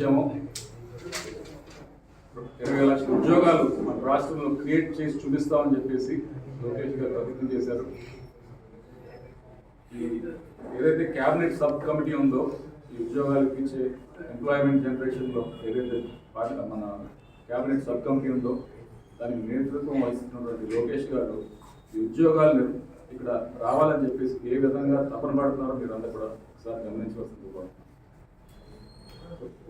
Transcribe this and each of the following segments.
ఏమో ఇరవై లక్షల ఉద్యోగాలు మన రాష్ట్రంలో క్రియేట్ చేసి చూపిస్తామని చెప్పేసి లోకేష్ గారు ప్రతిజ్ఞ చేశారు ఈ ఏదైతే క్యాబినెట్ సబ్ కమిటీ ఉందో ఈ ఉద్యోగాలకు ఇచ్చే ఎంప్లాయ్మెంట్ జనరేషన్లో ఏదైతే పార్టీ మన క్యాబినెట్ సబ్ కమిటీ ఉందో దానికి నేతృత్వం వహిస్తున్నటువంటి లోకేష్ గారు ఈ ఉద్యోగాలను ఇక్కడ రావాలని చెప్పేసి ఏ విధంగా తపన పడుతున్నారో మీరు అంతా కూడా ఒకసారి గమనించవలసింది కోరుతున్నాను.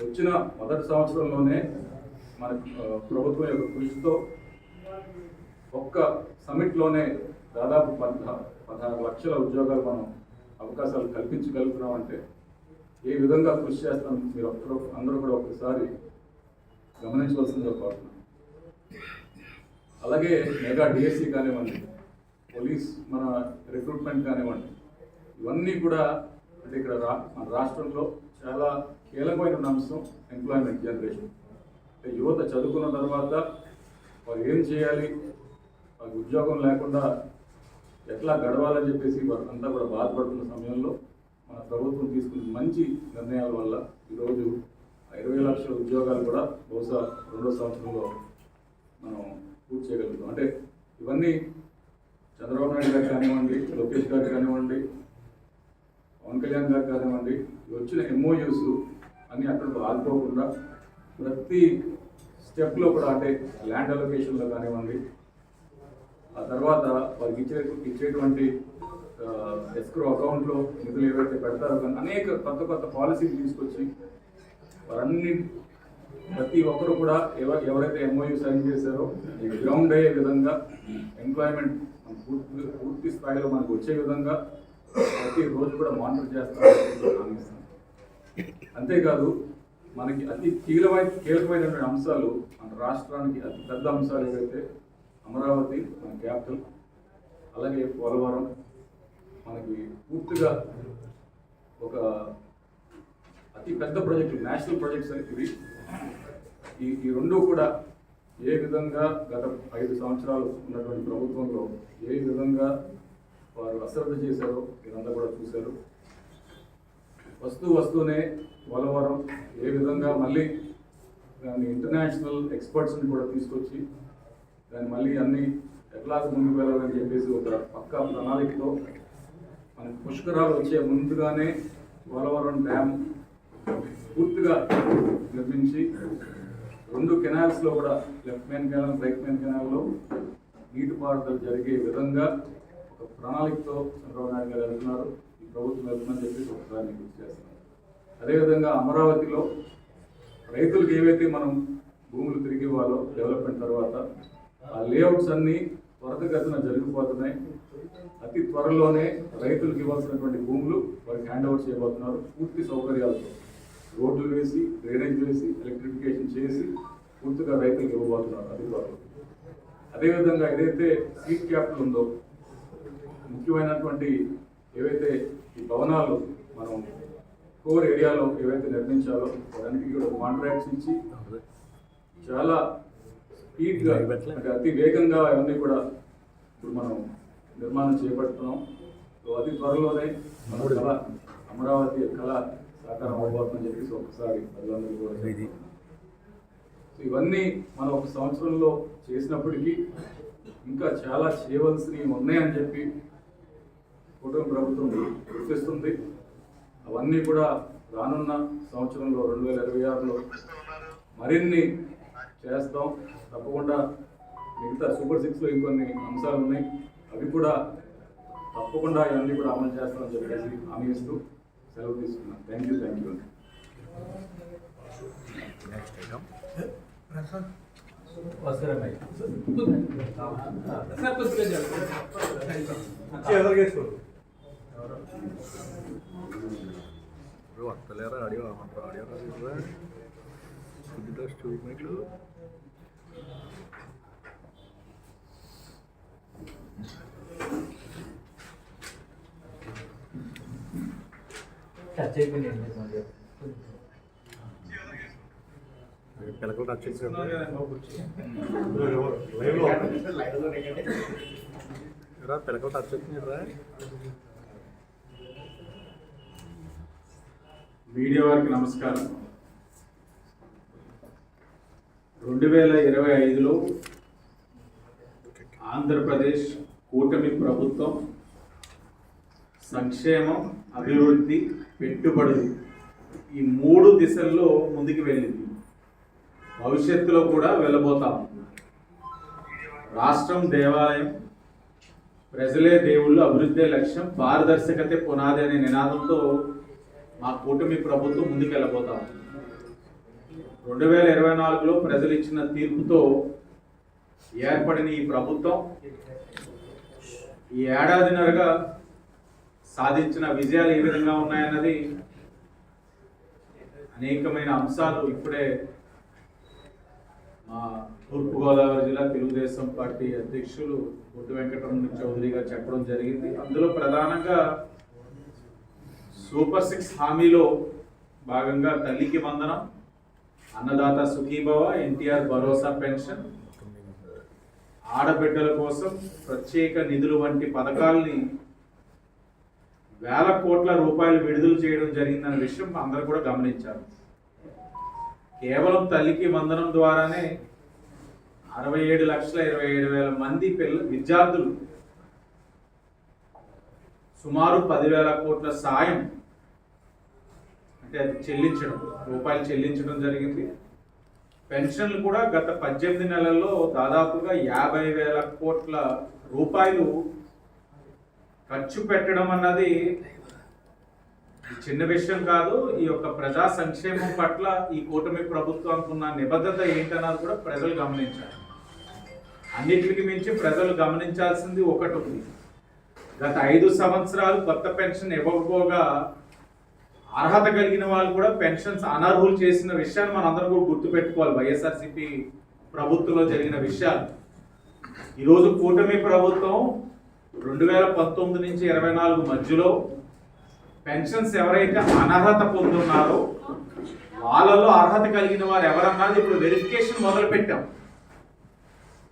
వచ్చిన మొదటి సంవత్సరంలోనే మన ప్రభుత్వం యొక్క కృషితో ఒక్క సమిట్లోనే దాదాపు పద్నా పదహారు లక్షల ఉద్యోగాలు మనం అవకాశాలు కల్పించగలుగుతున్నామంటే ఏ విధంగా కృషి చేస్తాం మీరు అందరూ అందరూ కూడా ఒకసారి గమనించవలసిందిగా కోరుతున్నాం. అలాగే మెగా డిఎస్సి కానివ్వండి పోలీస్ మన రిక్రూట్మెంట్ కానివ్వండి ఇవన్నీ కూడా అంటే ఇక్కడ రా మన రాష్ట్రంలో చాలా కీలకమైన అంశం ఎంప్లాయ్మెంట్ జనరేషన్ అంటే యువత చదువుకున్న తర్వాత వారు ఏం చేయాలి? వాళ్ళకి ఉద్యోగం లేకుండా ఎట్లా గడవాలని చెప్పేసి వారు అంతా కూడా బాధపడుతున్న సమయంలో మన ప్రభుత్వం తీసుకున్న మంచి నిర్ణయాల వల్ల ఈరోజు ఇరవై లక్షల ఉద్యోగాలు కూడా బహుశా రెండో సంవత్సరంలో మనం పూర్తి చేయగలుగుతాం. అంటే ఇవన్నీ చంద్రబాబు నాయుడు గారు కానివ్వండి లోకేష్ గారు కానివ్వండి పవన్ కళ్యాణ్ గారు కానివ్వండి వచ్చిన ఎంఓయూస్ అన్ని అక్కడ ఆగిపోకుండా ప్రతి స్టెప్లో కూడా అంటే ల్యాండ్ అలొకేషన్లో కానివ్వండి ఆ తర్వాత వారికి ఇచ్చే ఇచ్చేటువంటి ఎస్క్రో అకౌంట్లో నిధులు ఏవైతే పెడతారో కానీ అనేక కొత్త కొత్త పాలసీలు తీసుకొచ్చి వారన్ని ప్రతి ఒక్కరు కూడా ఎవ ఎవరైతే ఎంఓయూ సైన్ చేశారో గ్రౌండ్ అయ్యే విధంగా ఎంప్లాయ్మెంట్ పూర్తి పూర్తి స్థాయిలో మనకు వచ్చే విధంగా ప్రతి రోజు కూడా మానిటర్ చేస్తామని అంతేకాదు మనకి అతి కీలమైన కీలకమైనటువంటి అంశాలు మన రాష్ట్రానికి అతి పెద్ద అంశాలు ఏవైతే అమరావతి మన క్యాపిటల్ అలాగే పోలవరం మనకి పూర్తిగా ఒక అతి పెద్ద ప్రాజెక్టు నేషనల్ ప్రాజెక్ట్స్ అని ఇవి. ఈ ఈ రెండు కూడా ఏ విధంగా గత ఐదు సంవత్సరాలు ఉన్నటువంటి ప్రభుత్వంలో ఏ విధంగా వారు అశ్రద్ధ చేశారో మీరంతా కూడా చూశారు. వస్తూ వస్తూనే పోలవరం ఏ విధంగా మళ్ళీ దాన్ని ఇంటర్నేషనల్ ఎక్స్పర్ట్స్ని కూడా తీసుకొచ్చి దాన్ని మళ్ళీ అన్ని ఎట్లా ముందుకు వెళ్ళాలని చెప్పేసి ఒక పక్కా ప్రణాళికతో మనకి పుష్కరాలు వచ్చే ముందుగానే పోలవరం డ్యామ్ పూర్తిగా నిర్మించి రెండు కెనాల్స్లో కూడా left main canal right main కెనాల్లో నీటిపారుదల జరిగే విధంగా ఒక ప్రణాళికతో చంద్రబాబు నాయుడు గారు వెళ్తున్నారు. ఈ ప్రభుత్వం వెళ్తుందని చెప్పి ఒకసారి గుర్తు చేస్తున్నారు అదేవిధంగా అమరావతిలో రైతులకు ఏవైతే మనం భూములు తిరిగి ఇవ్వాలో డెవలప్మెంట్ తర్వాత ఆ లేఅవుట్స్ అన్నీ త్వరతగతిన జరిగిపోతున్నాయి. అతి త్వరలోనే రైతులకు ఇవ్వాల్సినటువంటి భూములు వారికి హ్యాండ్ ఓవర్ చేయబోతున్నారు. పూర్తి సౌకర్యాలతో రోడ్లు వేసి డ్రైనేజ్ వేసి ఎలక్ట్రిఫికేషన్ చేసి పూర్తిగా రైతులకు ఇవ్వబోతున్నారు అది త్వరలో. అదేవిధంగా ఏదైతే సీట్ క్యాపిటల్ ఉందో ముఖ్యమైనటువంటి ఏవైతే ఈ భవనాలు మనం కోర్ ఏరియాలో ఏవైతే నిర్మించాలో వాటన్నిటికీ కూడా కాంట్రాక్ట్స్ ఇచ్చి చాలా స్పీడ్గా అంటే అతి వేగంగా అవన్నీ కూడా ఇప్పుడు మనం నిర్మాణం చేపడుతున్నాం. సో అతి త్వరలోనే మన కళ అమరావతి కళ సాకారం అవబోతుందని చెప్పేసి ఒకసారి ప్రజలందరూ కూడా సో ఇవన్నీ మనం ఒక సంవత్సరంలో చేసినప్పటికీ ఇంకా చాలా చేయవలసినవి ఉన్నాయని చెప్పి కుటుంబ ప్రభుత్వం గుర్తిస్తుంది. అవన్నీ కూడా రానున్న సంవత్సరంలో రెండు వేల ఇరవై ఆరులో మరిన్ని చేస్తాం. తప్పకుండా మిగతా సూపర్ సిక్స్లో ఇంకొన్ని అంశాలు ఉన్నాయి. అవి కూడా తప్పకుండా ఇవన్నీ కూడా అమలు చేస్తామని చెప్పేసి హామీ ఇస్తూ సెలవు తీసుకున్నాను thank you thank you audio అంటారు ఆడియో రాదు కొద్దిగా స్టూడెంట్లు టచ్ అయిపోయింది పిల్లకలు టచ్ చేసి రా పిల్లకలు టచ్ చేసింది మీడియా వారికి నమస్కారం. రెండు వేల ఇరవై ఐదులో ఆంధ్రప్రదేశ్ కూటమి ప్రభుత్వం సంక్షేమం అభివృద్ధి పెట్టుబడులు ఈ మూడు దిశల్లో ముందుకు వెళ్ళింది. భవిష్యత్తులో కూడా వెళ్ళబోతాం రాష్ట్రం దేవాలయం ప్రజలే దేవుళ్ళు అభివృద్ధి లక్ష్యం పారదర్శకతే పునాది అనే నినాదంతో మా కూటమి ప్రభుత్వం ముందుకు రెండు వేల ఇరవై నాలుగులో ప్రజలు ఇచ్చిన తీర్పుతో ఏర్పడిన ఈ ప్రభుత్వం ఈ ఏడాదిన్నరగా సాధించిన విజయాలు ఏ విధంగా ఉన్నాయన్నది అనేకమైన అంశాలు ఇప్పుడే మా తూర్పుగోదావరి జిల్లా తెలుగుదేశం పార్టీ అధ్యక్షులు బొడ్డు వెంకటరమణ చౌదరి గారు చెప్పడం జరిగింది. అందులో ప్రధానంగా సూపర్ సిక్స్ హామీలో భాగంగా తల్లికి వందనం అన్నదాత సుఖీభవ ఎన్టీఆర్ భరోసా పెన్షన్. ఆడబిడ్డల కోసం ప్రత్యేక నిధులు వంటి పథకాల్ని వేల కోట్ల రూపాయలు విడుదల చేయడం జరిగిందన్న విషయం అందరూ కూడా గమనించారు. కేవలం తల్లికి వందనం ద్వారానే అరవై ఏడు లక్షల ఇరవై ఏడు వేల మంది పిల్ల విద్యార్థులు సుమారు పదివేల కోట్ల సాయం చెల్లించడం రూపాయలు చెల్లించడం జరిగింది. పెన్షన్లు కూడా గత పద్దెనిమిది నెలల్లో దాదాపుగా యాభై వేల కోట్ల రూపాయలు ఖర్చు పెట్టడం అన్నది చిన్న విషయం కాదు ఈ యొక్క ప్రజా సంక్షేమం పట్ల ఈ కూటమి ప్రభుత్వానికి ఉన్న నిబద్ధత ఏంటన్నది కూడా ప్రజలు గమనించాలి. అన్నిటికి మించి ప్రజలు గమనించాల్సింది ఒకటి ఉంది. గత ఐదు సంవత్సరాలు కొత్త పెన్షన్ ఇవ్వకపోగా అర్హత కలిగిన వాళ్ళు కూడా పెన్షన్స్ అనర్హులు చేసిన విషయాన్ని మనం అందరం కూడా గుర్తుపెట్టుకోవాలి. వైఎస్ఆర్సీపీ ప్రభుత్వంలో జరిగిన విషయాలు. ఈరోజు కూటమి ప్రభుత్వం రెండు వేల పంతొమ్మిది నుంచి ఇరవై నాలుగు మధ్యలో పెన్షన్స్ ఎవరైతే అనర్హత పొందున్నారో వాళ్ళలో అర్హత కలిగిన వారు ఎవరన్నది ఇప్పుడు వెరిఫికేషన్ మొదలు పెట్టాం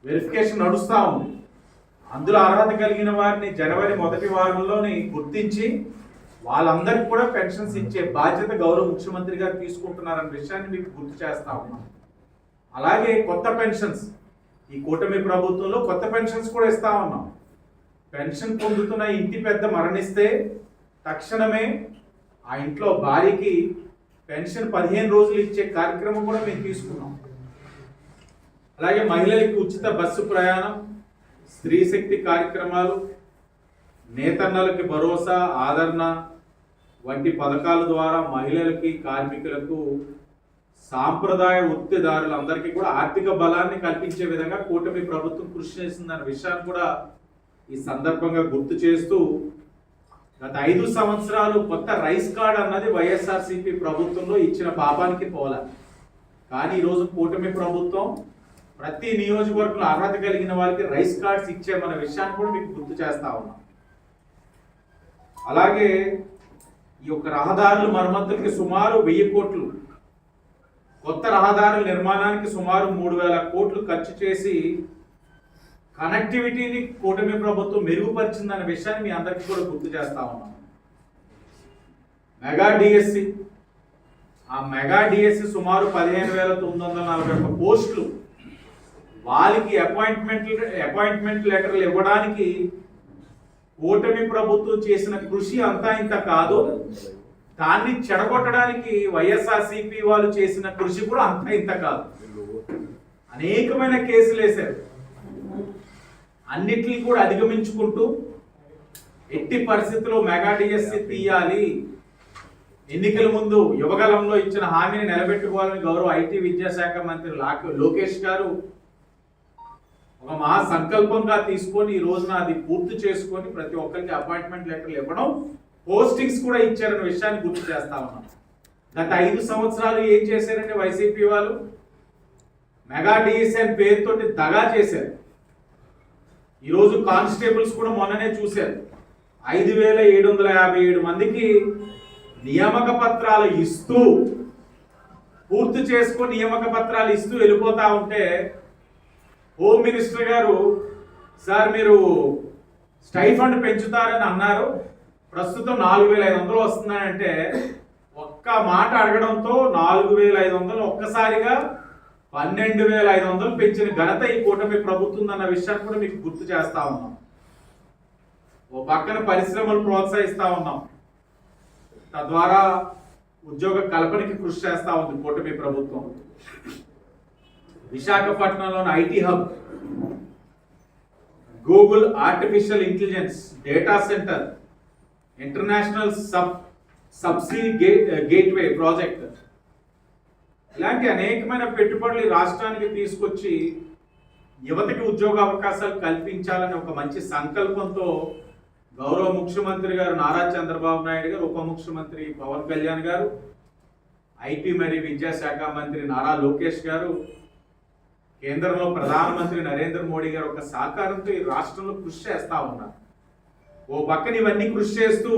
వెరిఫికేషన్ నడుస్తూ ఉంది. అందులో అర్హత కలిగిన వారిని జనవరి మొదటి వారంలోని గుర్తించి వాళ్ళందరికీ కూడా పెన్షన్స్ ఇచ్చే బాధ్యత గౌరవ ముఖ్యమంత్రి గారు తీసుకుంటున్నారన్న విషయాన్ని మీకు గుర్తు చేస్తా ఉన్నాం. అలాగే కొత్త పెన్షన్స్. ఈ కూటమి ప్రభుత్వంలో కొత్త పెన్షన్స్ కూడా ఇస్తా ఉన్నాం. పెన్షన్ పొందుతున్న ఇంటి పెద్ద మరణిస్తే తక్షణమే ఆ ఇంట్లో భార్యకి పెన్షన్ పదిహేను రోజులు ఇచ్చే కార్యక్రమం కూడా మేము తీసుకున్నాం. అలాగే మహిళలకు ఉచిత బస్సు ప్రయాణం స్త్రీ శక్తి కార్యక్రమాలు నేతన్నలకి భరోసా ఆదరణ వంటి పథకాల ద్వారా మహిళలకి కార్మికులకు సాంప్రదాయ వృత్తిదారులందరికీ కూడా ఆర్థిక బలాన్ని కల్పించే విధంగా కూటమి ప్రభుత్వం కృషి చేసిందన్న విషయాన్ని కూడా ఈ సందర్భంగా గుర్తు చేస్తూ గత ఐదు సంవత్సరాలు కొత్త రైస్ కార్డ్ అన్నది వైఎస్ఆర్సీపీ ప్రభుత్వంలో ఇచ్చిన పాపానికి పోల. కానీ ఈరోజు కూటమి ప్రభుత్వం ప్రతి నియోజకవర్గంలో అర్హత కలిగిన వారికి రైస్ కార్డ్స్ ఇచ్చే మన విషయాన్ని కూడా మీకు గుర్తు చేస్తా ఉన్నాం. అలాగే ఈ యొక్క రహదారుల మరమ్మతులకి సుమారు వెయ్యి కోట్లు కొత్త రహదారుల నిర్మాణానికి సుమారు మూడు వేల కోట్లు ఖర్చు చేసి కనెక్టివిటీని కూటమి ప్రభుత్వం మెరుగుపరిచిందన్న విషయాన్ని మీ అందరికీ కూడా గుర్తు చేస్తా ఉన్నాం మెగా డిఎస్సి ఆ మెగా డిఎస్సి సుమారు పదిహేను వేల తొమ్మిది వందల నలభై ఒక్క పోస్టులు వాళ్ళకి అపాయింట్మెంట్ అపాయింట్మెంట్ లెటర్లు ఇవ్వడానికి కూటమి ప్రభుత్వం చేసిన కృషి అంతా ఇంత కాదు. దాన్ని చెడగొట్టడానికి వైఎస్ఆర్సీపీ వాళ్ళు చేసిన కృషి కూడా అంతా ఇంత కాదు. అనేకమైన కేసులు వేశారు. అన్నిటిని కూడా అధిగమించుకుంటూ ఎట్టి పరిస్థితుల్లో మెగా డిఎస్సి తీయాలి. ఎన్నికల ముందు యువగలంలో ఇచ్చిన హామీని నిలబెట్టుకోవాలని గౌరవ ఐటీ విద్యాశాఖ మంత్రి లాక్- లోకేష్ గారు ఒక మా సంకల్పంగా తీసుకొని ఈ రోజున అది పూర్తి చేసుకొని ప్రతి ఒక్కరికి అపాయింట్మెంట్ లెటర్లు ఇవ్వడం పోస్టింగ్స్ కూడా ఇచ్చారన్న విషయాన్ని గుర్తు చేస్తా ఉన్నాం. గత ఐదు సంవత్సరాలు ఏం చేశారంటే వైసీపీ వాళ్ళు? మెగా డిఎస్ఎన్ పేరుతోటి దగా చేశారు. ఈరోజు కానిస్టేబుల్స్ కూడా మొన్ననే చూశారు. ఐదు వేల ఏడు వందల యాభై ఏడు మందికి నియామక పత్రాలు ఇస్తూ పూర్తి చేసుకొని నియామక పత్రాలు ఇస్తూ వెళ్ళిపోతా ఉంటే హోమ్ మినిస్టర్ గారు సార్ మీరు స్టైఫండ్ పెంచుతారని అన్నారు. ప్రస్తుతం నాలుగు వేల ఐదు వందలు వస్తున్నాయంటే ఒక్క మాట అడగడంతో నాలుగు వేల ఐదు వందలు ఒక్కసారిగా పన్నెండు వేల ఐదు వందలు పెంచిన ఘనత ఈ కూటమి ప్రభుత్వం అన్న విషయాన్ని కూడా మీకు గుర్తు చేస్తా ఉన్నాం. ఓ పక్కన పరిశ్రమలు ప్రోత్సహిస్తా ఉన్నాం. తద్వారా ఉద్యోగ కల్పనకి కృషి చేస్తా ఉంది కూటమి ప్రభుత్వం. విశాఖపట్నంలోని IT hub Google artificial intelligence data centre international sub subsidy gate gateway project ఇలాంటి అనేకమైన పెట్టుబడులు రాష్ట్రానికి తీసుకొచ్చి యువతకి ఉద్యోగ అవకాశాలు కల్పించాలని ఒక మంచి సంకల్పంతో గౌరవ ముఖ్యమంత్రి గారు నారా చంద్రబాబు నాయుడు గారు ఉప ముఖ్యమంత్రి పవన్ కళ్యాణ్ గారు ఐటీ మరియు విద్యాశాఖ మంత్రి నారా లోకేష్ గారు కేంద్రంలో ప్రధానమంత్రి నరేంద్ర మోడీ గారు ఒక సహకారంతో ఈ రాష్ట్రంలో కృషి చేస్తా ఉన్నారు. ఓ పక్కన ఇవన్నీ కృషి చేస్తూ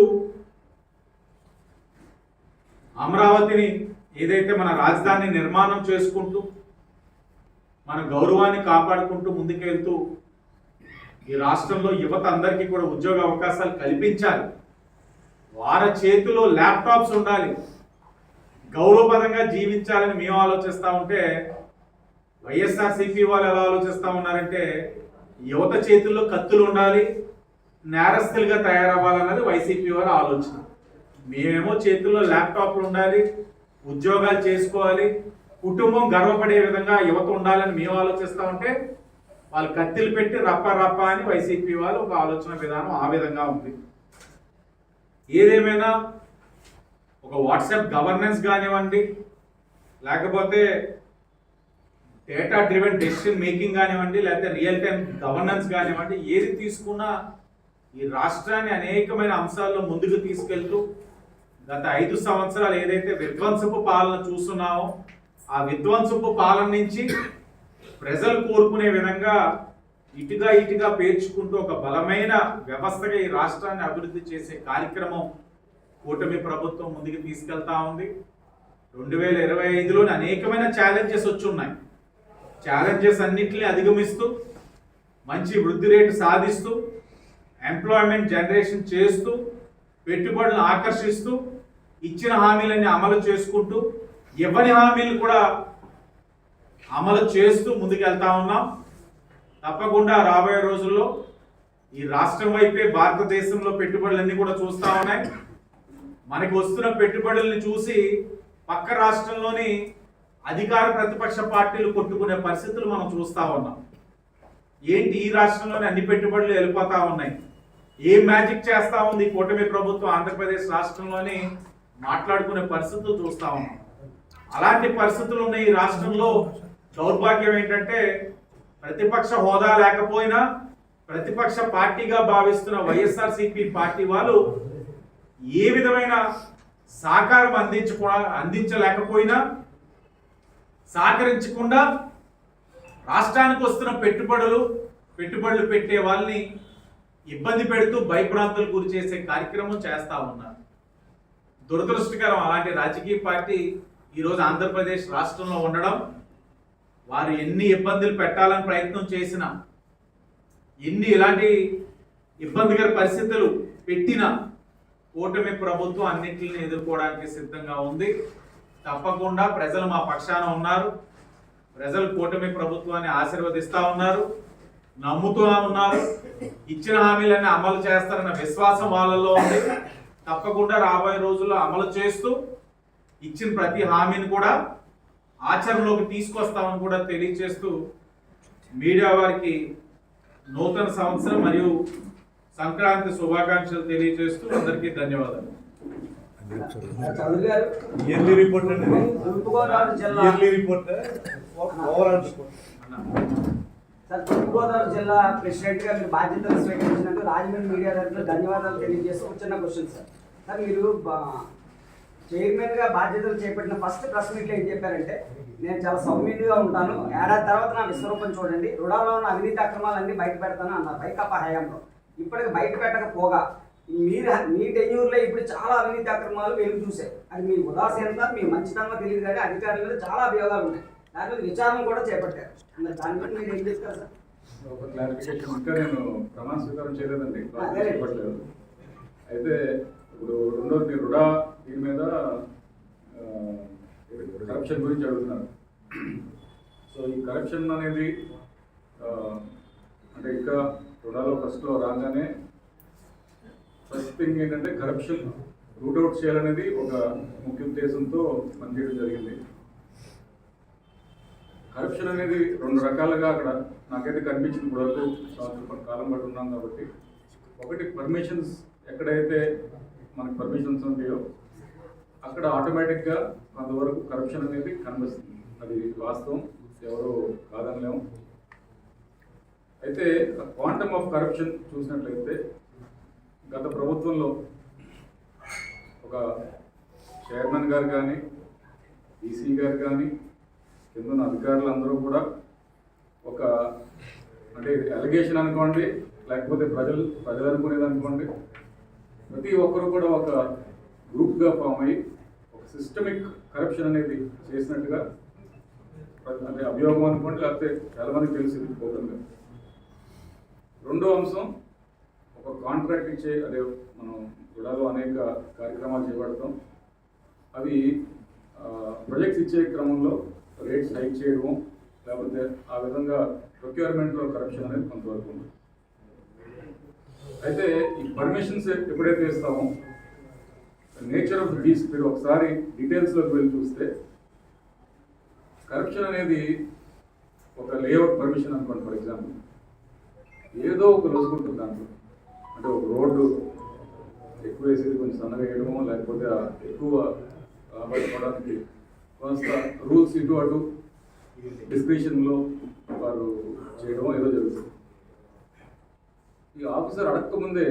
అమరావతిని ఏదైతే మన రాజధాని నిర్మాణం చేసుకుంటూ మన గౌరవాన్ని కాపాడుకుంటూ ముందుకెళ్తూ ఈ రాష్ట్రంలో యువత అందరికీ కూడా ఉద్యోగ అవకాశాలు కల్పించాలి. వారి చేతిలో ల్యాప్టాప్స్ ఉండాలి. గౌరవపదంగా జీవించాలని మేము ఆలోచిస్తూ ఉంటే వైఎస్ఆర్సీపీ వాళ్ళు ఎలా ఆలోచిస్తూ ఉన్నారంటే యువత చేతుల్లో కత్తులు ఉండాలి నేరస్తులుగా తయారవ్వాలన్నది వైసీపీ వాళ్ళ ఆలోచన. మేమేమో చేతుల్లో ల్యాప్టాప్లు ఉండాలి ఉద్యోగాలు చేసుకోవాలి కుటుంబం గర్వపడే విధంగా యువత ఉండాలని మేము ఆలోచిస్తూ ఉంటే వాళ్ళు కత్తిలు పెట్టి రప్ప రప్ప అని వైసీపీ వాళ్ళు ఒక ఆలోచన విధానం ఆ విధంగా ఉంది. ఏదేమైనా ఒక వాట్సాప్ గవర్నెన్స్ కానివ్వండి లేకపోతే డేటా డ్రివెన్ డెసిషన్ మేకింగ్ కానివ్వండి లేకపోతే రియల్ టైం గవర్నెన్స్ కానివ్వండి ఏది తీసుకున్నా ఈ రాష్ట్రాన్ని అనేకమైన అంశాల్లో ముందుకు తీసుకెళ్తూ గత ఐదు సంవత్సరాలు ఏదైతే విధ్వంసపు పాలన చూస్తున్నామో ఆ విధ్వంసపు పాలన నుంచి ప్రజలు కోరుకునే విధంగా ఇటుగా ఇటుగా పేర్చుకుంటూ ఒక బలమైన వ్యవస్థగా ఈ రాష్ట్రాన్ని అభివృద్ధి చేసే కార్యక్రమం కూటమి ప్రభుత్వం ముందుకు తీసుకెళ్తా ఉంది. రెండు వేల ఇరవై ఐదులోని అనేకమైన ఛాలెంజెస్ వచ్చి ఉన్నాయి ఛాలెంజెస్ అన్నింటినీ అధిగమిస్తూ మంచి వృద్ధి రేటు సాధిస్తూ ఎంప్లాయ్మెంట్ జనరేషన్ చేస్తూ పెట్టుబడులను ఆకర్షిస్తూ ఇచ్చిన హామీలన్నీ అమలు చేసుకుంటూ ఇవ్వని హామీలు కూడా అమలు చేస్తూ ముందుకెళ్తా ఉన్నాం. తప్పకుండా రాబోయే రోజుల్లో ఈ రాష్ట్రం వైపే భారతదేశంలో పెట్టుబడులన్నీ కూడా చూస్తూ ఉన్నాయి. మనకి వస్తున్న పెట్టుబడుల్ని చూసి పక్క రాష్ట్రంలోని అధికార ప్రతిపక్ష పార్టీలు కొట్టుకునే పరిస్థితులు మనం చూస్తా ఉన్నాం. ఏంటి ఈ రాష్ట్రంలోనే అన్ని పెట్టుబడులు వెళ్ళిపోతా ఉన్నాయి? ఏం మ్యాజిక్ చేస్తా ఉంది కూటమి ప్రభుత్వం ఆంధ్రప్రదేశ్ రాష్ట్రంలోని మాట్లాడుకునే పరిస్థితులు చూస్తా ఉన్నాం. అలాంటి పరిస్థితులు ఉన్న ఈ రాష్ట్రంలో. దౌర్భాగ్యం ఏంటంటే ప్రతిపక్ష హోదా లేకపోయినా ప్రతిపక్ష పార్టీగా భావిస్తున్న వైఎస్ఆర్సీపీ పార్టీ వాళ్ళు ఏ విధమైన సహకారం అందించకుండా అందించలేకపోయినా సహకరించకుండా రాష్ట్రానికి వస్తున్న పెట్టుబడులు పెట్టుబడులు పెట్టే వాళ్ళని ఇబ్బంది పెడుతూ భయభ్రాంతులు గురి చేసే కార్యక్రమం చేస్తూ ఉన్నారు. దురదృష్టకరం అలాంటి రాజకీయ పార్టీ ఈరోజు ఆంధ్రప్రదేశ్ రాష్ట్రంలో ఉండడం వారు ఎన్ని ఇబ్బందులు పెట్టాలని ప్రయత్నం చేసినా ఎన్ని ఇలాంటి ఇబ్బందికర పరిస్థితులు పెట్టినా కూటమి ప్రభుత్వం అన్నింటిని ఎదుర్కోవడానికి సిద్ధంగా ఉంది. తప్పకుండా ప్రజలు మా పక్షాన ఉన్నారు. ప్రజలు కూటమి ప్రభుత్వాన్ని ఆశీర్వదిస్తూ ఉన్నారు. నమ్ముతూ ఉన్నారు. ఇచ్చిన హామీలన్నీ అమలు చేస్తారన్న విశ్వాసం వాళ్ళలో ఉంది. తప్పకుండా రాబోయే రోజుల్లో అమలు చేస్తూ ఇచ్చిన ప్రతి హామీని కూడా ఆచరణలోకి తీసుకొస్తామని కూడా తెలియజేస్తూ మీడియా వారికి నూతన సంవత్సరం మరియు సంక్రాంతి శుభాకాంక్షలు తెలియజేస్తూ అందరికీ ధన్యవాదాలు. ఇయర్లీ రిపోర్ట్ అండి yearly report overall report sir తూర్పుగోదావరి జిల్లా ప్రెసిడెంట్గా మీరు బాధ్యతలు స్వీకరించినందుకు రాజమండ్రి మీడియా తరఫున ధన్యవాదాలు తెలియజేస్తూ చిన్న క్వశ్చన్ సార్. సార్ మీరు చైర్మన్గా బాధ్యతలు చేపట్టిన ఫస్ట్ ప్రెస్ మీట్లో ఏం చెప్పారంటే నేను చాలా సౌమ్యంగా ఉంటాను. ఏడాది తర్వాత నా విశ్వరూపం చూడండి. రుణాల్లో ఉన్న అవినీతి అక్రమాలన్నీ బయట పెడతాను అన్నారు. వైకాపా హయాంలో ఇప్పటికి బయట పెట్టకపోగా మీరు మీ టెన్యూర్లో ఇప్పుడు చాలా అవినీతి అక్రమాలు వెలుగు చూసాయి అది మీ ఉదాసీనత మీ మంచితనం తెలియదు కానీ అధికారుల మీద చాలా అభియోగాలు ఉన్నాయి. దాని మీద విచారణ కూడా చేపట్టారు. మరి దాని మీద మీరు ఏం చెప్తారు సార్? ఒక క్లారిఫికేషన్ ఇంకా నేను ప్రమాణ స్వీకారం చేయలేదండి. చెప్పట్లేదు అయితే ఇప్పుడు రెండోది మీరు రుడా దీని మీద కరప్షన్ గురించి అడుగుతున్నారు. సో ఈ కరప్షన్ అనేది అంటే ఇంకా రుణాలో ఫస్ట్లో రాగానే ఫస్ట్ థింగ్ ఏంటంటే కరప్షన్ రూట్ అవుట్ చేయాలనేది ఒక ముఖ్య ఉద్దేశంతో పనిచేయడం జరిగింది. కరప్షన్ అనేది రెండు రకాలుగా అక్కడ నాకైతే కనిపించింది వరకు. సంవత్సరం కాలం బట్టి ఉన్నాం కాబట్టి. ఒకటి పర్మిషన్స్ ఎక్కడైతే మనకి పర్మిషన్స్ ఉంటాయో అక్కడ ఆటోమేటిక్గా కొంతవరకు కరప్షన్ అనేది కనిపిస్తుంది. అది వాస్తవం. ఎవరు కాదనలేము. అయితే క్వాంటమ్ ఆఫ్ కరప్షన్ చూసినట్లయితే గత ప్రభుత్వంలో ఒక చైర్మన్ గారు కానీ ఈసీ గారు కానీ కింద ఉన్న అధికారులందరూ కూడా ఒక అంటే అలిగేషన్ అనుకోండి లేకపోతే ప్రజలు ప్రజలు అనుకునేది అనుకోండి ప్రతి ఒక్కరు కూడా ఒక గ్రూప్గా ఫామ్ అయ్యి ఒక సిస్టమిక్ కరప్షన్ అనేది చేసినట్టుగా అంటే అభియోగం అనుకోండి లేకపోతే చాలామందికి తెలిసింది ఓపెన్గా రెండో అంశం ఒక కాంట్రాక్ట్ ఇచ్చే అదే మనం గుడాలో అనేక కార్యక్రమాలు చేపడతాం. అవి ప్రొజెక్ట్స్ ఇచ్చే క్రమంలో రేట్స్ హైక్ చేయడము లేకపోతే ఆ విధంగా ప్రొక్యూర్మెంట్లో కరప్షన్ అనేది కొంతవరకు ఉంది అయితే ఈ పర్మిషన్స్ ఎప్పుడైతే ఇస్తామో నేచర్ ఆఫ్ డీస్ మీరు ఒకసారి డీటెయిల్స్లోకి వెళ్ళి చూస్తే కరప్షన్ అనేది ఒక లేఅవుట్ పర్మిషన్ అనుకోండి ఫర్ ఎగ్జాంపుల్ ఏదో ఒక రోజు ఉంటుంది దాంట్లో. అంటే ఒక రోడ్డు ఎక్కువ వేసేది కొంచెం సన్నగా వేయడము లేకపోతే ఎక్కువ బయటపడడానికి కొంత రూల్స్ ఇటు అటు డిస్క్రిప్షన్లో వారు చేయడమో ఏదో జరుగుతుంది. ఈ ఆఫీసర్ అడగకముందే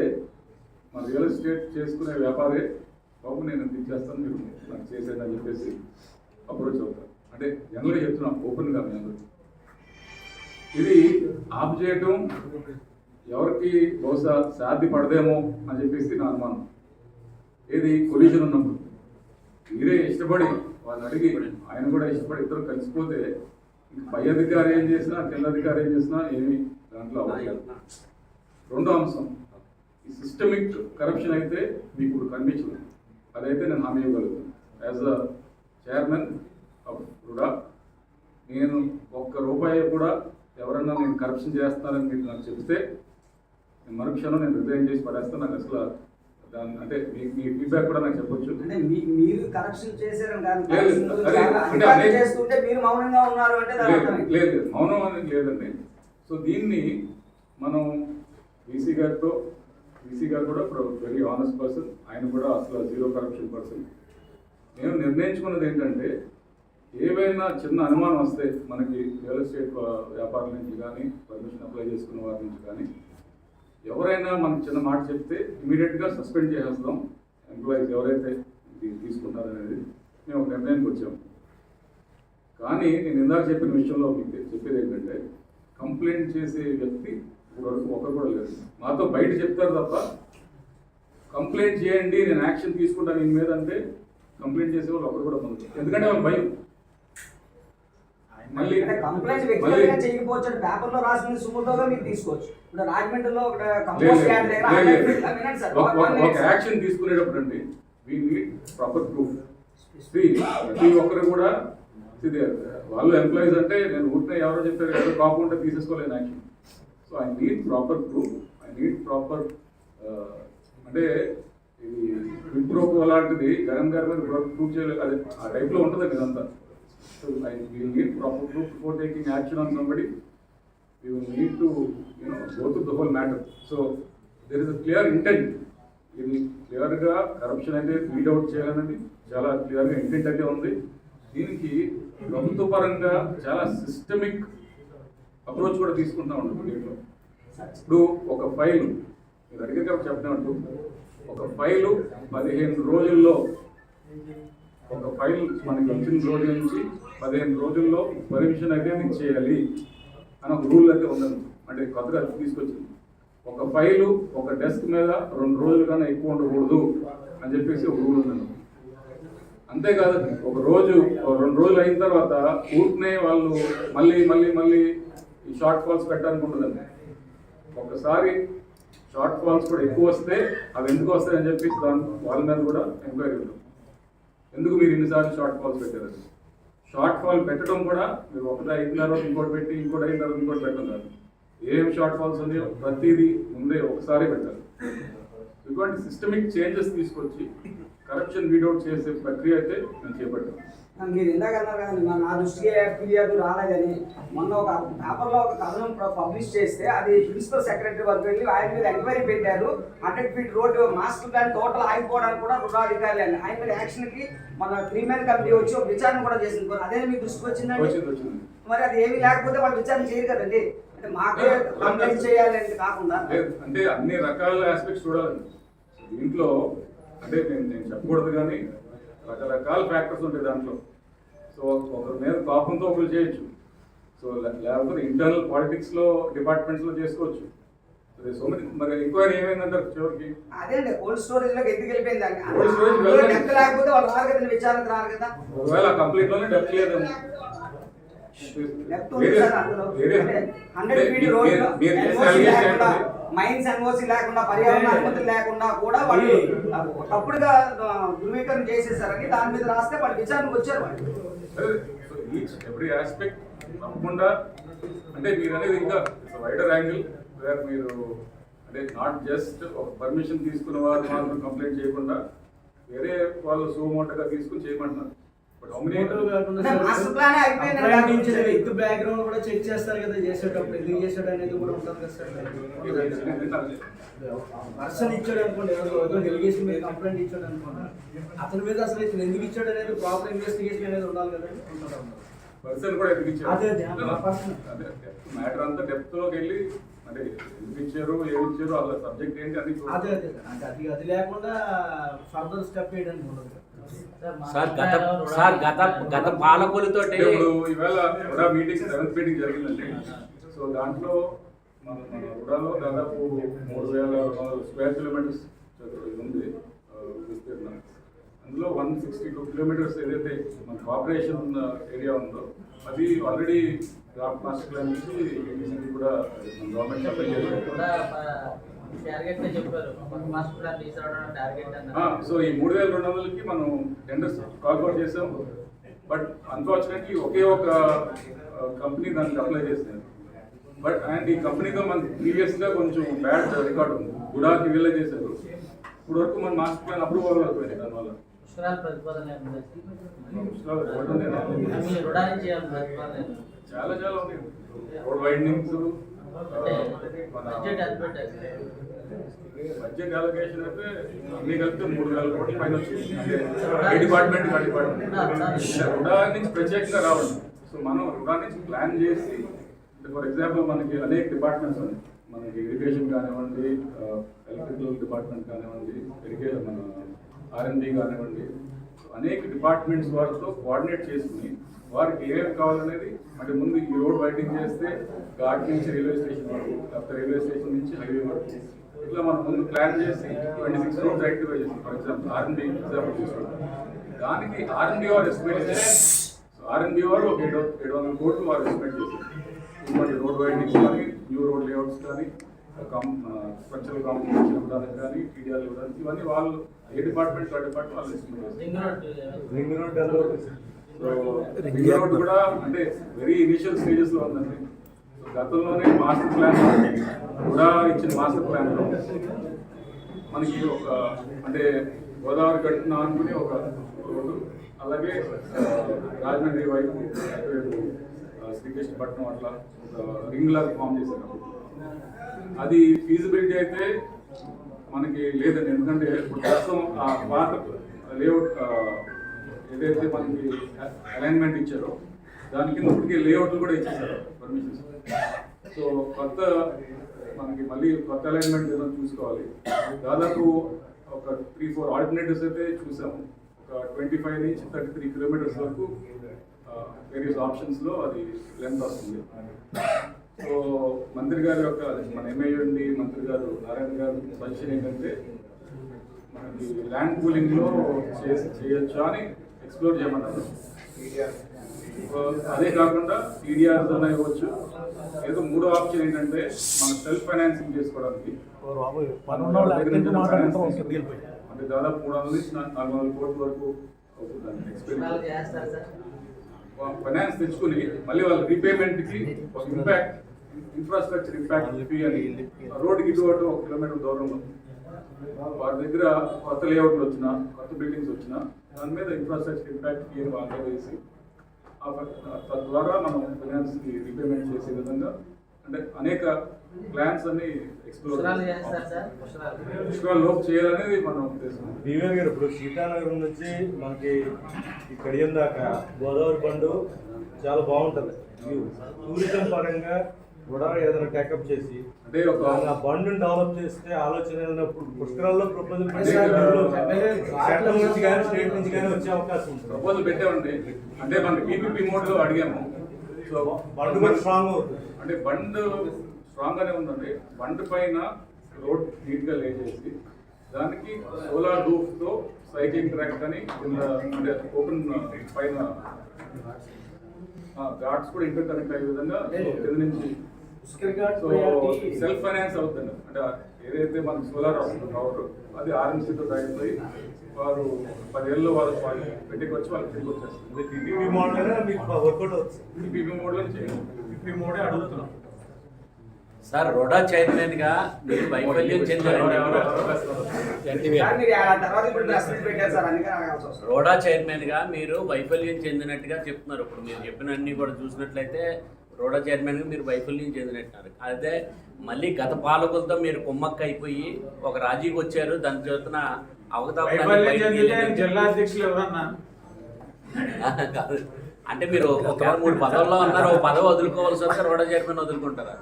మా రియల్ ఎస్టేట్ చేసుకునే వ్యాపారే బాబు నేను ఇది చేస్తాను మీరు నాకు చేసేది అని చెప్పేసి అప్రోచ్ అవుతాను అంటే జనరల్గా చెప్తున్నాం ఓపెన్గా మీ అందరూ ఇది ఆఫ్ చేయటం ఎవరికి బహుశా సాధ్యపడదేమో అని చెప్పేసి నా అనుమానం. ఏది కొలిషన్ ఉన్నప్పుడు? మీరే ఇష్టపడి వాళ్ళని అడిగి ఆయన కూడా ఇష్టపడి ఇద్దరు కలిసిపోతే పై అధికారి ఏం చేసినా కింద అధికారి ఏం చేసినా ఏమి దాంట్లో రెండో అంశం ఈ సిస్టమిక్ కరప్షన్ అయితే మీకు ఇప్పుడు కనిపించదు. అదైతే నేను హామీ ఇవ్వగలుగుతాను. As a chairman of RUDA నేను ఒక్క రూపాయి కూడా ఎవరన్నా నేను కరప్షన్ చేస్తానని మీరు నాకు చెప్తే మరుక్షణం నేను రిజైన్ చేసి పడేస్తాను. నాకు అసలు అంటే మీ మీ ఫీడ్బ్యాక్ కూడా నాకు చెప్పొచ్చు. అంటే మీ- మీరు కరప్షన్ చేశారని కాదు. చేస్తుంటే మీరు మౌనంగా ఉన్నారు అంటే లేదు. మౌనం అనేది లేదండి. సో దీన్ని మనం వీసీ గారితో వీసీ గారు కూడా వెరీ ఆనెస్ట్ పర్సన్ ఆయన కూడా అసలు జీరో కరప్షన్ పర్సన్ నేను నిర్ణయించుకున్నది ఏంటంటే ఏవైనా చిన్న అనుమానం వస్తే మనకి రియల్ ఎస్టేట్ వ్యాపారం నుంచి కానీ పర్మిషన్ అప్లై చేసుకున్న వారి నుంచి కానీ ఎవరైనా మనకు చిన్న మాట చెప్తే ఇమీడియట్గా సస్పెండ్ చేసేస్తాం. ఎంప్లాయీస్ ఎవరైతే ఇది తీసుకుంటారనేది మేము ఒక నిర్ణయానికి వచ్చాము కానీ నేను ఇందాక చెప్పిన విషయంలో మీకు చెప్పేది ఏంటంటే కంప్లైంట్ చేసే వ్యక్తి ఇప్పటివరకు ఒకరు కూడా లేదు మాతో బయట చెప్తారు తప్ప కంప్లైంట్ చేయండి నేను యాక్షన్ తీసుకుంటాను దీని మీద అంటే కంప్లైంట్ చేసే వాళ్ళు ఒకరు కూడా ఉంది ఎందుకంటే వాళ్ళు భయం. మళ్ళీ అంటే కంప్లైంట్ వ్యక్తిగతంగా చేయకపోవచ్చు పేపర్లో రాసింది సుమోటోగా మీరు తీసుకోవచ్చు. ఇప్పుడు రాజమండ్రిలో ఒక దగ్గర ఒక-. యాక్షన్ తీసుకునేటప్పుడు అండి వీ నీడ్ ప్రాపర్ ప్రూఫ్ ప్రతి ఒక్కరు కూడా ఇది వాళ్ళు ఎంప్లాయీస్ అంటే నేను ఊరికే ఎవరో చెప్పారు ఎవరో ఉంటే తీసేసుకోలేను action so I need proper proof I need proper అంటే ఇది ప్రూఫ్ లాంటిది జగన్ గారి మీద ప్రూఫ్ చేయలేదు. అది ఆ టైప్లో ఉంటుందండి ఇదంతా. So I will need proper proof before taking action on somebody. we will need to, you know, go through the whole matter. So, there is a clear intent. ఇది క్లియర్గా కరప్షన్ అయితే ఫీడ్ అవుట్ చేయాలనేది చాలా క్లియర్గా intent అయితే ఉంది దీనికి ప్రభుత్వ పరంగా చాలా సిస్టమిక్ అప్రోచ్ కూడా తీసుకుంటా ఉన్నాం దీంట్లో ఇప్పుడు ఒక ఫైల్ మీరు అడిగితే ఒకటి ఒక ఫైలు పదిహేను రోజుల్లో ఒక ఫైల్ మనకి వచ్చిన రోజు నుంచి పదిహేను రోజుల్లో పర్మిషన్ అయితే మీకు చేయాలి అని ఒక రూల్ అయితే ఉందండి. అంటే కొత్తగా తీసుకొచ్చింది. ఒక ఫైలు ఒక డెస్క్ మీద రెండు రోజుల కన్నా ఎక్కువ ఉండకూడదు అని చెప్పేసి ఒక రూల్ ఉందండి. అంతేకాదు ఒక రోజు ఒక రెండు రోజులు అయిన తర్వాత ఊరికనే వాళ్ళు మళ్ళీ మళ్ళీ మళ్ళీ ఈ షార్ట్ ఫాల్స్ పెట్టాలనుకుంటుందండి. ఒకసారి షార్ట్ ఫాల్స్ కూడా ఎక్కువ వస్తే అవి ఎందుకు వస్తాయని చెప్పేసి దాని వాళ్ళ మీద కూడా ఎంక్వైరీ ఉంటుంది. ఎందుకు మీరు ఇన్నిసార్లు షార్ట్ ఫాల్స్ పెట్టారు? షార్ట్ ఫాల్ పెట్టడం కూడా మీరు ఒకటి అయిన తర్వాత ఇంకోటి పెట్టి ఇంకోటి అయిన తర్వాత ఇంకోటి పెట్టడం కాదు ఏం షార్ట్ ఫాల్స్ ఉన్నాయో ప్రతిదీ ముందే ఒకసారి పెట్టాలి ఇటువంటి సిస్టమిక్ చేంజెస్ తీసుకొచ్చి కరప్షన్ వీడౌట్ చేసే ప్రక్రియ అయితే నేను చేపట్టాను మీరు ఇందాక అన్నారు కదండి నా- నా దృష్టికి ఫిర్యాదు రాలేదని మొన్న ఒక పేపర్లో ఒక కథనం పబ్లిష్ చేస్తే అది ప్రిన్సిపల్ సెక్రటరీ వరకు వెళ్ళి ఆయన మీద ఎంక్వైరీ పెట్టారు. Hundred feet road master plan total ఆగిపోవడానికి కూడా రుణాధికారులు అండి ఆయన మీద యాక్షన్కి మన త్రీ మ్యాన్ కమిటీ వచ్చి ఒక విచారణ కూడా చేసింది. అదే మీ దృష్టికి వచ్చిందండి? వచ్చింది వచ్చింది. మరి అది ఏమీ లేకపోతే వాళ్ళు విచారణ చేయరు కదండి. అంటే మాకే కంప్లైంట్ చేయాలి కాకుండా. అంటే అన్ని రకాల ఆస్పెక్ట్స్ చూడాలండి. దీంట్లో అంటే నేను నేను చెప్పకూడదు కానీ రకరకాల ఫ్యాక్టర్స్ ఉంటాయి దాంట్లో. సో ఒకరి మీద కోపంతో ఒకరు చేయొచ్చు. సో లేకపోతే ఇంటర్నల్ పాలిటిక్స్లో డిపార్ట్మెంట్స్లో చేసుకోవచ్చు. మరి ఎంక్వైరీ ఏమైందంటారు చివరికి? అదే అండి కోల్డ్ స్టోరేజ్లోకి ఎందుకు వెళ్ళిపోయింది లేకపోతే వాళ్ళు రారు కదండి విచారణకు రారు కదా. ఒకవేళ కంప్లీట్లోనే డెప్త్ లేదేమో లెఫ్ట్ ఉంది సార్ అందులో. అంటే 100 ఫీట్ మీరు- రోడ్ మీరు- మీరు చేసిన NOC allegation లేకుండా, ఏంటండి? మైన్స్ ఎన్ఓసి లేకుండా పర్యావరణ అనుమతులు లేకుండా కూడా వాళ్ళు తప్పుడుగా ధృవీకరణ చేసేసారని దాని మీద రాస్తే వాళ్ళు విచారణకు వచ్చారు వాళ్ళు. ఈచ్ ఎవ్రీ ఆస్పెక్ట్ తప్పకుండా అంటే మీరు అనేది ఇంకా వైడర్ యాంగిల్ వేర్ మీరు అంటే నాట్ జస్ట్ ఒక పర్మిషన్ తీసుకున్న వారు మాత్రం కంప్లైంట్ చేయకుండా వేరే వాళ్ళు సుమోటగా తీసుకుని చేయమంటున్నారు. బ్యాక్గ్రౌండ్ కూడా చెక్ చేస్తారు కదా చేసేటప్పుడు ఎందుకు చేసాడు అనేది కూడా ఉంటుంది కదా సార్. పర్సన్ ఇచ్చాడు అనుకోండి ఎవరో ఏదో డెలిగేషన్ మీద కంప్లైంట్ ఇచ్చాడు అనుకోండి అతని మీద అసలు ఇతను ఎందుకు ఇచ్చాడు అనేది ప్రాపర్ ఇన్వెస్టిగేషన్ అనేది ఉండాలి కదా. పర్సన్ కూడా ఎందుకు ఇచ్చారు. మ్యాటర్ అంతా డెప్త్లోకి వెళ్ళి అంటే ఎందుకు ఇచ్చారు ఏమి ఇచ్చారు అలా సబ్జెక్ట్ ఏంటి అదే అదే అంటే అది అది లేకుండా ఫర్దర్ స్టెప్ వేయడానికి ఉండదు సార్ గత సార్ గత గత పాలకులతోటి ఇప్పుడు ఈవేళ ఉడా మీటింగ్ సెవెంత్ మీటింగ్ జరిగిందండి. సో దాంట్లో మన మన ఉడాలో దాదాపు మూడు వేల రెండు వందల స్క్వేర్ కిలోమీటర్స్ ఉంది విస్తీర్ణం. అందులో వన్ సిక్స్టీ టూ కిలోమీటర్స్ ఏదైతే మన కార్పొరేషన్ ఏరియా ఉందో అది ఆల్రెడీ డ్రాఫ్ట్ మాస్టర్ ప్లాన్ నుంచి కూడా మన గవర్నమెంట్ అప్లై చేశారు. సో ఈ మూడు వేల రెండు వందలకి మనం టెండర్స్ కాల్ఫౌట్ చేసాం. బట్ అన్ఫార్చునేట్లీ ఒకే ఒక కంపెనీ దానికి అప్లై చేసింది బట్ అండ్ ఈ కంపెనీతో మనకి ప్రీవియస్గా కొంచెం బ్యాడ్ రికార్డ్ ఉంది. గుడాకి వీళ్ళే చేశారు. ఇప్పుడు వరకు మన మాస్టర్ ప్లాన్ అప్రూవల్ అయిపోయింది దానివల్ల? చాలా చాలా ఉంది రోడ్ వైండింగ్స్ అంటే బడ్జెట్ అలొకేషన్ అయితే అన్ని కలిపితే మూడు వేల కోట్ల పైన వచ్చింది ఏ డిపార్ట్మెంట్ ఆ డిపార్ట్మెంట్ రుడా నుంచి ప్రత్యేకంగా రావడం. సో మనం రుడా నుంచి ప్లాన్ చేసి ఫర్ ఎగ్జాంపుల్ మనకి అనేక డిపార్ట్మెంట్స్ ఉన్నాయి. మనకి ఇరిగేషన్ కానివ్వండి ఎలక్ట్రికల్ డిపార్ట్మెంట్ కానివ్వండి ఇరిగేషన్ మన ఆర్ఎండి కానివ్వండి. అనేక డిపార్ట్మెంట్స్ వారితో కోఆర్డినేట్ చేసుకుని వారికి ఏమేమి కావాలనేది అంటే ముందు ఈ రోడ్ వైడింగ్ చేస్తే ఘాట్ నుంచి రైల్వే స్టేషన్ వరకు లేకపోతే రైల్వే స్టేషన్ నుంచి హైవే వరకు. ఇట్లా మనం ముందు ప్లాన్ చేసి ట్వంటీ సిక్స్ రోడ్స్ ఐడెంటిఫై చేస్తాం. ఫర్ ఎగ్జాంపుల్ ఆర్ఎండి ఎగ్జాంపుల్ తీసుకుంటాం దానికి ఆర్ఎండి వారు ఎస్టిమేట్ చేస్తారు సో ఆర్ఎండి వారు ఒక ఏడు ఏడు వందల కోట్లు వారు ఎస్టిమేట్ చేశారు ఇటువంటి రోడ్ వైడింగ్స్ కానీ న్యూ రోడ్ లేఅవుట్స్ కానీ స్ట్రక్చరల్ కాంప్లెక్స్ ఇవ్వడానికి కానీ టీడీఆర్ ఇవ్వడానికి ఇవన్నీ వాళ్ళు ఏ డిపార్ట్మెంట్ ఆ డిపార్ట్మెంట్ వాళ్ళు ఎస్టిమేట్ చేస్తారు. రోడ్ కూడా అంటే వెరీ ఇనిషియల్ స్టేజెస్లో ఉందండి. సో గతంలోనే మాస్టర్ ప్లాన్ కూడా ఇచ్చిన మాస్టర్ ప్లాన్లో మనకి ఒక అంటే గోదావరి కట్టిన అనుకుని ఒక రోడ్డు అలాగే రాజమండ్రి వైపు శ్రీకృష్ణపట్నం అట్లా ఒక రింగ్ లాగా ఫామ్ చేశారు. అది ఫీజిబిలిటీ అయితే మనకి లేదండి. ఎందుకంటే ఇప్పుడు ప్రస్తుతం ఆ పాత లేఅవుట్ ఏదైతే మనకి అలైన్మెంట్ ఇచ్చారో దాని కింద ఇప్పటికే లేఅవుట్లు కూడా ఇచ్చేసారు పర్మిషన్స్ సో కొత్త మనకి మళ్ళీ కొత్త అలైన్మెంట్ ఏదైనా చూసుకోవాలి. దాదాపు ఒక త్రీ ఫోర్ ఆల్టర్నేటివ్స్ అయితే చూసాము. ఒక ట్వంటీ ఫైవ్ నుంచి థర్టీ త్రీ కిలోమీటర్స్ వరకు వేరియస్ ఆప్షన్స్లో అది లెంత్ వస్తుంది. సో మంత్రి గారి యొక్క మన ఎంఏ మంత్రి గారు నారాయణ గారు సజెషన్ ఏంటంటే మనకి ల్యాండ్ కూలింగ్లో చేసి చేయొచ్చా అని ఎక్స్ప్లోర్ చేయమన్నారు. అదే కాకుండా టీడీఆర్ అన్న ఇవ్వచ్చు. ఏదో మూడో ఆప్షన్ ఏంటంటే మన సెల్ఫ్ ఫైనాన్సింగ్ చేసుకోవడానికి. అంటే దాదాపు మూడు వందల నుంచి నాలుగు వందల కోట్ల వరకు ఫైనాన్స్ తెచ్చుకుని మళ్ళీ వాళ్ళ రీపేమెంట్కి ఒక ఇంపాక్ట్ ఇన్ఫ్రాస్ట్రక్చర్ ఇంపాక్ట్ ఫీ అని రోడ్డుకి ఇటు అటు ఒక కిలోమీటర్ దూరంలో. వారి దగ్గర కొత్త లేఅవుట్లు వచ్చినా కొత్త బిల్డింగ్స్ వచ్చినా దాని మీద ఇన్ఫ్రాస్ట్రక్చర్ ఇంపాక్ట్ ఫీ అని వాళ్ళే వేసి తద్వారా మనం ఫైనాన్స్కి రీపేమెంట్ చేసే విధంగా అంటే అనేక ప్లాన్స్ అన్ని ఎక్స్ప్లోర్ పుష్కరాలు లోపు చేయాలనేది మన ఉద్దేశం. దివ్య గారు ఇప్పుడు సీతానగరం నుంచి మనకి ఇక్కడ దాకా? గోదావరి బండు చాలా బాగుంటది. టూరిజం పరంగా కూడా ఏదైనా టేకప్ చేసి అంటే ఒక ఆ బండుని డెవలప్ చేస్తే ఆలోచన పుష్కరాల్లో ప్రపోజల్ సెంట్రల్ నుంచి కానీ స్టేట్ నుంచి కానీ వచ్చే అవకాశం ఉంటుంది. ప్రపోజల్ పెట్టామండి. అంటే మన పీపీపీ మోడ్లో అడిగాము. సో బండు స్ట్రాంగ్ అవుతుంది. అంటే బండ్ స్ట్రాంగ్ గానే ఉందండి. బండ్ పైన రోడ్ నీట్గా లే చేసి దానికి సోలార్ రూఫ్తో సైక్లింగ్ ట్రాక్ కింద అంటే ఓపెన్ పైన ఘాట్స్ కూడా ఇంటర్ కనెక్ట్ అయ్యే విధంగా కింద నుంచి సో సెల్ఫ్ ఫైనాన్స్ అవుతుంది. అంటే ఏదైతే మనకు సోలార్ వస్తుందో పవర్ అది ఆర్ఎంసీతో తగ్గిపోయి వారు పదేళ్ళు వాళ్ళు వాళ్ళు పెట్టికి వచ్చి వాళ్ళకి తిరిగి వచ్చేస్తుంది టీవీ మోడల్ అవుతుంది. పీపీ మోడ్ పీపీ అడుగుతున్నాం. సార్ రోడా చైర్మన్గా మీరు వైఫల్యం చెందారు. రోడా చైర్మన్గా మీరు వైఫల్యం చెందినట్టుగా చెప్తున్నారు. ఇప్పుడు మీరు చెప్పిన అన్ని కూడా చూసినట్లయితే రోడా చైర్మన్గా మీరు వైఫల్యం చెందినట్టున్నారు. అదే మళ్ళీ గత పాలకులతో మీరు కుమ్మక్క అయిపోయి ఒక రాజీకి వచ్చారు దాని చేతున వైఫల్యం చెందితే అవకతవకలు జిల్లా అధ్యక్షులు ఎవరన్నా? కాదు. అంటే మీరు ఒక మూడు పదవుల్లో ఉన్నారు ఒక పదవి వదులుకోవాల్సి వస్తే రోడా చైర్మన్ వదులుకుంటారా?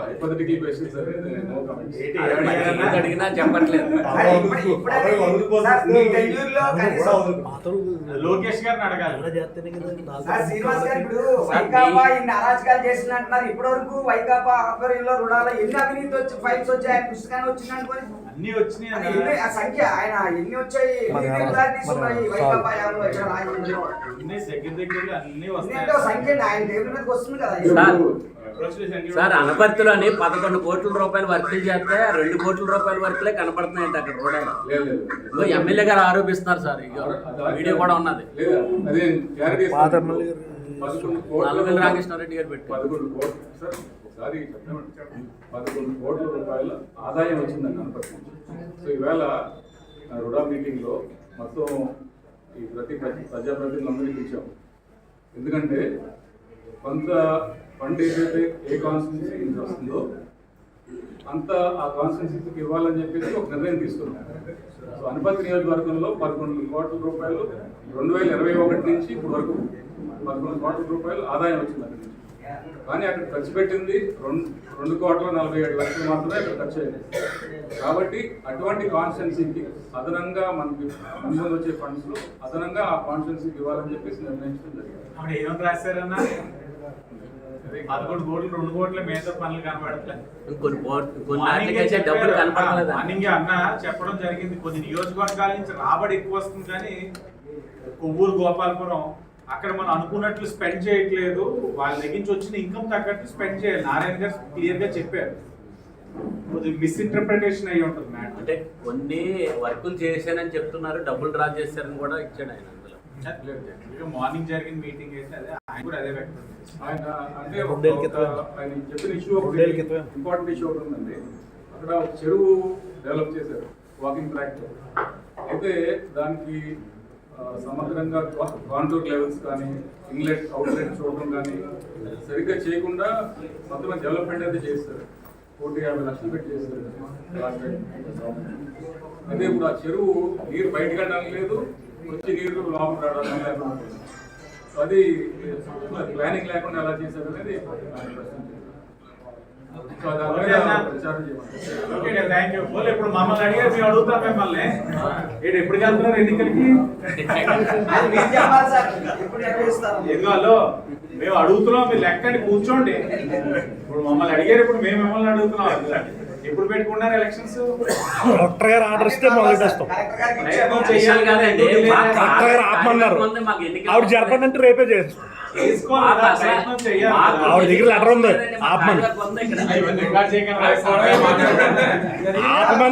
హైపోథెటికల్ క్వశ్చన్స్ అడిగినా చెప్పట్లేదు. లోకేష్ గారిని అడగాలి. సార్ శ్రీనివాస్ గారు ఇప్పుడు వైకాపా ఇన్ని అరాచకాలు చేసినట్టున్నారు ఇప్పటి వరకు వైకాపా ఆధ్వర్యంలో రుణాలు ఎన్ని అవినీతి వచ్చి ఫైల్స్ వచ్చాయి ఆయన పుస్తకాన్ని వచ్చింది అనుకోని అన్ని వచ్చినాయి ఆ సంఖ్య ఆయన ఎన్ని వచ్చాయి? వైకాపా యాభై దగ్గర దగ్గర అన్ని వస్తాయి. సంఖ్య ఆయన టేబుల్ మీదకి వస్తుంది కదా. సార్, అనపర్తిలోని పదకొండు కోట్ల రూపాయలు వర్కులు చేస్తే రెండు కోట్ల రూపాయల వర్కులే కనపడుతున్నాయంట అక్కడ రోడ్డు లేదు లేదు. ఇదిగో ఎమ్మెల్యే గారు ఆరోపిస్తున్నారు సార్ వీడియో కూడా ఉన్నది. నల్లవెల్లి కోట్లు రామకృష్ణారెడ్డి గారు పెట్టారు. పదకొండు కోట్లు సార్ ఒకసారి చెప్పండి. పదకొండు కోట్ల రూపాయల ఆదాయం వచ్చిందండి అనపర్తి సో ఈవేళ రుడా మీటింగ్లో మొత్తం ఈ ప్రతి ప్రతి ప్రజాప్రతినిధులందరికీ ఇచ్చాం ఎందుకంటే కొంత ఫండ్ ఏదైతే ఏ కాన్స్టిట్యూన్సీ నుంచి వస్తుందో అంత ఆ కాన్స్టిట్యూన్సీకి ఇవ్వాలని చెప్పేసి ఒక నిర్ణయం తీసుకున్నాం సో అనుపతి నియోజకవర్గంలో పదకొండు కోట్ల రూపాయలు రెండు వేల ఇరవై ఒకటి నుంచి ఇప్పుడు వరకు పదకొండు కోట్ల రూపాయలు ఆదాయం వచ్చింది అక్కడి నుంచి. కానీ అక్కడ ఖర్చు పెట్టింది రెండు రెండు కోట్ల నలభై ఏడు లక్షలు మాత్రమే అక్కడ ఖర్చు అయింది. కాబట్టి అటువంటి కాన్స్టిట్యున్సీకి అదనంగా మనకి ముందు వచ్చే ఫండ్స్లో అదనంగా ఆ కాన్స్టిట్యున్సీకి ఇవ్వాలని చెప్పేసి నిర్ణయించడం జరిగింది. పదకొండు కోట్లు రెండు కోట్ల పనులు కనబడట్లేదు కొన్ని కోట్- కొన్ని వాటికైతే డబ్బులు కనపడలేదు? మార్నింగ్ అన్న చెప్పడం జరిగింది. కొన్ని నియోజకవర్గాల నుంచి రాబడి ఎక్కువ వస్తుంది కానీ కొవ్వూరు గోపాలపురం అక్కడ మనం అనుకున్నట్లు స్పెండ్ చేయట్లేదు. వాళ్ళ దగ్గర నుంచి వచ్చిన ఇన్కమ్ తగ్గట్టు స్పెండ్ చేయాలి. నారాయణ గారు క్లియర్గా చెప్పారు. కొద్దిగా మిస్ఇంటర్ప్రిటేషన్ అయ్యి ఉంటుంది అంటే కొన్ని వర్కులు చేశానని చెప్తున్నారు. డబ్బులు డ్రా చేశారని కూడా ఇచ్చాడు ఆయన. మార్నింగ్ జరిగిన మీటింగ్ అయితే అదే ఆయన కూడా అదే. ఆయన అంటే. ఆయన చెప్పిన ఇష్యూ. ఇంపార్టెంట్ ఇష్యూ ఒకటి ఉందండి అక్కడ చెరువు డెవలప్ చేశారు వాకింగ్ ట్రాక్ అయితే దానికి సమగ్రంగా కాంటూర్ లెవెల్స్ కానీ ఇన్లెట్ అవుట్లెట్ చూడడం కానీ సరిగ్గా చేయకుండా మొత్తం డెవలప్మెంట్ అయితే చేస్తారు కోటి యాభై లక్షలు పెట్టి చేస్తారు. అయితే ఇప్పుడు ఆ చెరువు నీరు బయటకు వెళ్ళడానికి లేదు వచ్చి నీరు లోపల పోయింది. సో అది ప్లానింగ్ లేకుండా ఎలా చేశారు అనేది ఇప్పుడు మమ్మల్ని అడిగారు మేము అడుగుతాం మిమ్మల్ని. ఏంటి ఎప్పుడు వెళ్తున్నారు ఎన్నికలకి? మేము అడుగుతున్నాం మీరు లెక్కండి కూర్చోండి. ఇప్పుడు మమ్మల్ని అడిగారు ఇప్పుడు మేము మిమ్మల్ని అడుగుతున్నాం ఎప్పుడు పెట్టుకున్నారు ఎలక్షన్స్ డాక్టర్ గారు ఆర్డర్ ఇస్తే మొదలు పెట్టేస్తాం. మాకు కరెక్ట్గా ఆపమన్నారు. ఆవిడ జరపనంటే రేపే చేస్తాం. ఆవిడ దగ్గర లెటర్ ఉంది. ఆపమని. ఆపమని.